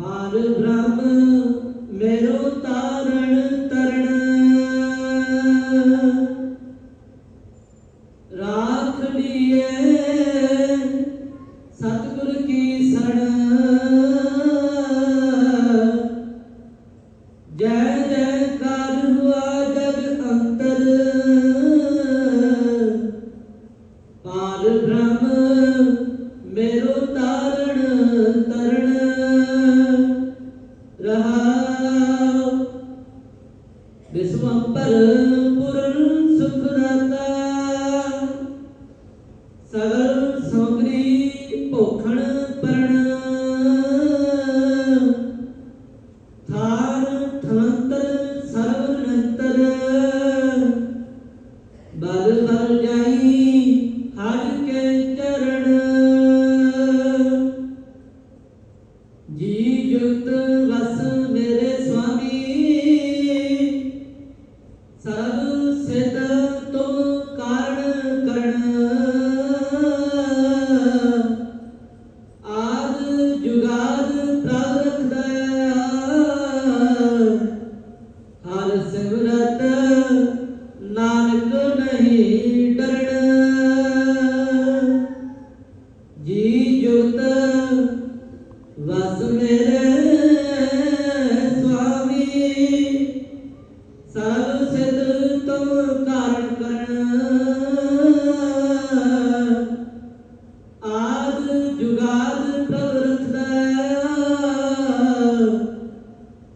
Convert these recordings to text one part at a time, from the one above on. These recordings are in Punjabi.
ਪਾਰ ਬ੍ਰਹਮ ਮੇਰੋ ਤਾਰਣ ਤਰਣ ਰਾਖ ਲੀਏ ਸਤਗੁਰ ਕੀ ਸਰਣ। ਜੈ ਜੈ ਕਰ ਹੁਆ ਜਗ ਅੰਤਰ। ਪਾਰ ਬ੍ਰਹਮ ਮੇਰੋ ਤਾਰਣ ਵਿਸਵੰਪਰ ਪੁਰਨ ਸੁਖ ਦਾਤਾ। ਸਗਲ ਜੁਗਾਦ ਪ੍ਰਭ ਰੱਖਦਾ ਹਰ ਸਿਮਰਤ ਨਾਨਕ ਨਹੀਂ ਡਰਣ ਜੀ ਜੁਗਤ ਵਸ ਮੇਰੇ ਸੁਆਮੀ। ਸਰਬ ਸਿਧ ਤੁਮ ਕਾਰਨ ਕਰਨ। ਆਦ ਜੁਗਾਦ ਪ੍ਰਭ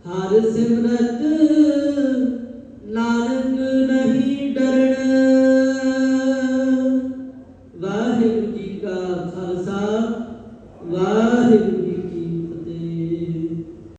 ਹਰ ਸਿਮਰਤ ਨਾਨਕ ਨਹੀਂ ਡਰਣ ਵਾਹਿਗੁਰੂ ਜੀ ਕਾ ਖਾਲਸਾ ਵਾਹਿਗੁਰੂ